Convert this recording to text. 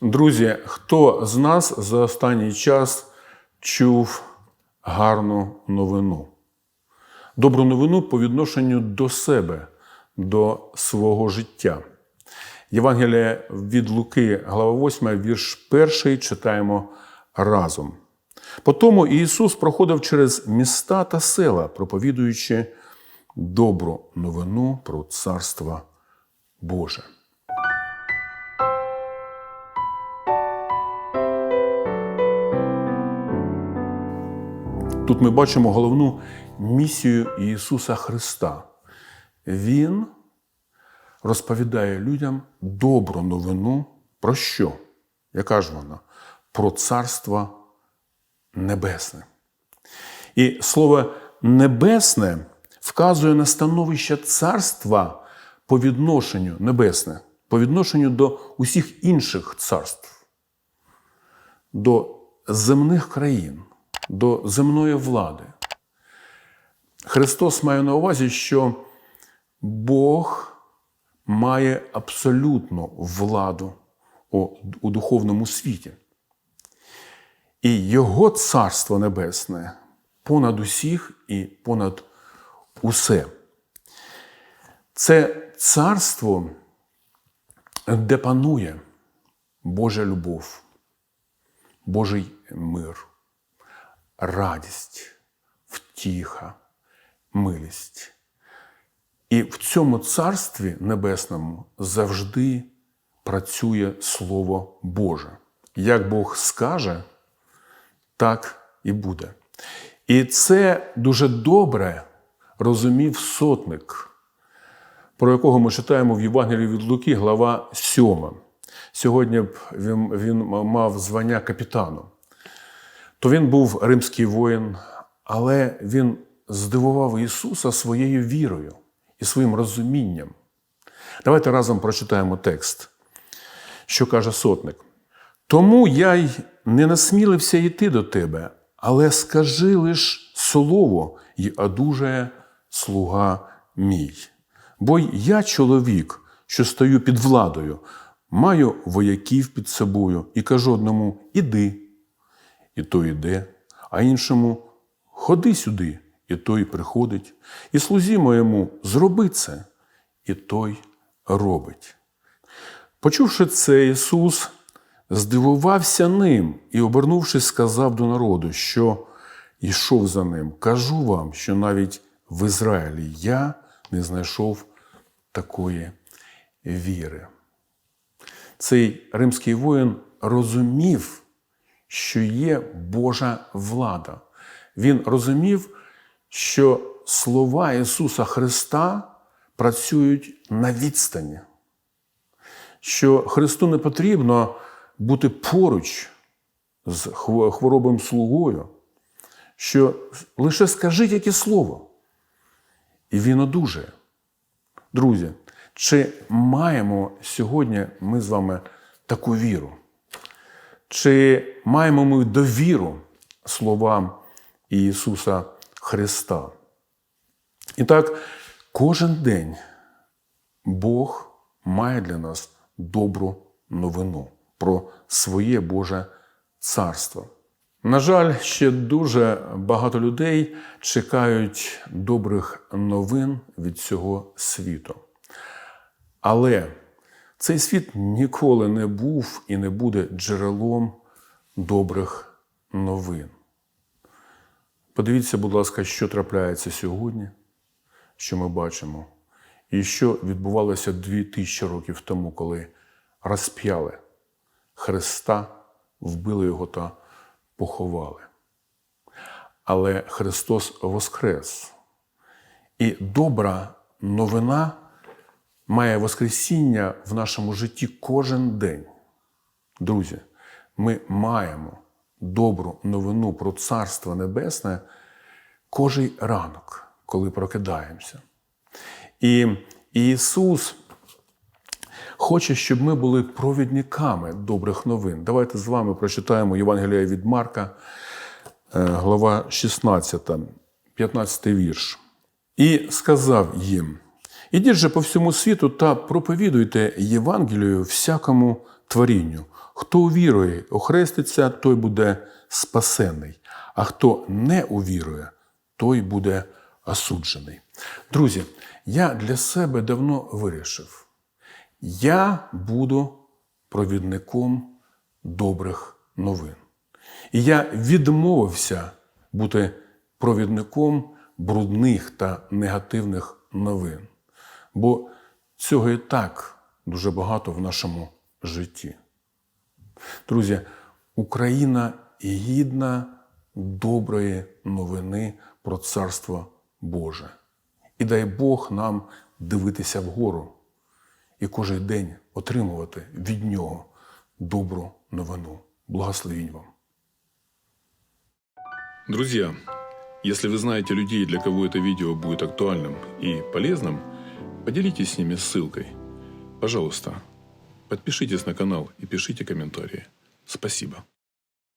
Друзі, хто з нас за останній час чув гарну новину? Добру новину по відношенню до себе, до свого життя. Євангелія від Луки, глава 8, вірш 1, читаємо разом. Потому Ісус проходив через міста та села, проповідуючи добру новину про Царство Боже. Тут ми бачимо головну місію Ісуса Христа. Він розповідає людям добру новину про що? Яка ж вона? Про Царство Небесне. І слово небесне вказує на становище царства по відношенню небесне, по відношенню до усіх інших царств, до земних країн, до земної влади. Христос має на увазі, що Бог має абсолютну владу у, духовному світі. І Його Царство Небесне понад усіх і понад усе. Це царство, де панує Божа любов, Божий мир, радість, втіха, милість. І в цьому царстві небесному завжди працює Слово Боже. Як Бог скаже, так і буде. І це дуже добре розумів сотник, про якого ми читаємо в Євангелії від Луки, глава 7. Сьогодні б він, він мав звання капітану. То він був римський воїн, але він здивував Ісуса своєю вірою і своїм розумінням. Давайте разом прочитаємо текст, що каже сотник. Тому я й не насмілився йти до тебе, але скажи лиш слово й одужає слуга мій. Бо я чоловік, що стою під владою, маю вояків під собою і кажу одному іди, і той іде, а іншому ходи сюди, і той приходить, і слузі моєму зроби це, і той робить. Почувши це, Ісус здивувався ним і, обернувшись, сказав до народу, що йшов за ним. Кажу вам, що навіть в Ізраїлі я не знайшов такої віри. Цей римський воїн розумів, що є Божа влада. Він розумів, що слова Ісуса Христа працюють на відстані, що Христу не потрібно бути поруч з хворобим слугою, що лише скажіть яке слово, і він одужає. Друзі, чи маємо сьогодні ми з вами таку віру? Чи маємо ми довіру словам Ісуса Христа? І так, кожен день Бог має для нас добру новину про своє Боже царство. На жаль, ще дуже багато людей чекають добрих новин від цього світу. Але цей світ ніколи не був і не буде джерелом добрих новин. Подивіться, будь ласка, що трапляється сьогодні, що ми бачимо, і що відбувалося дві тисячі років тому, коли розп'яли Христа, вбили його та поховали. Але Христос Воскрес. І добра новина має Воскресіння в нашому житті кожен день. Друзі, ми маємо добру новину про Царство Небесне кожен ранок, коли прокидаємося. І Ісус хоче, щоб ми були провідниками добрих новин. Давайте з вами прочитаємо Євангелія від Марка, е, глава 16, 15 вірш. І сказав їм: Ідіть же по всьому світу та проповідуйте Євангелію всякому творінню. Хто увірує, охреститься, той буде спасений, а хто не увірує, той буде осуджений. Друзі, я для себе давно вирішив: я буду провідником добрих новин. І я відмовився бути провідником брудних та негативних новин. Бо цього і так дуже багато в нашому житті. Друзі, Україна гідна доброї новини про Царство Боже. І дай Бог нам дивитися вгору і кожен день отримувати від Нього добру новину. Благословінь вам. Друзья, если вы знаете людей, для кого это видео будет актуальным и полезным, поделитесь с ними ссылкой. Пожалуйста, подпишитесь на канал и пишите комментарии. Спасибо.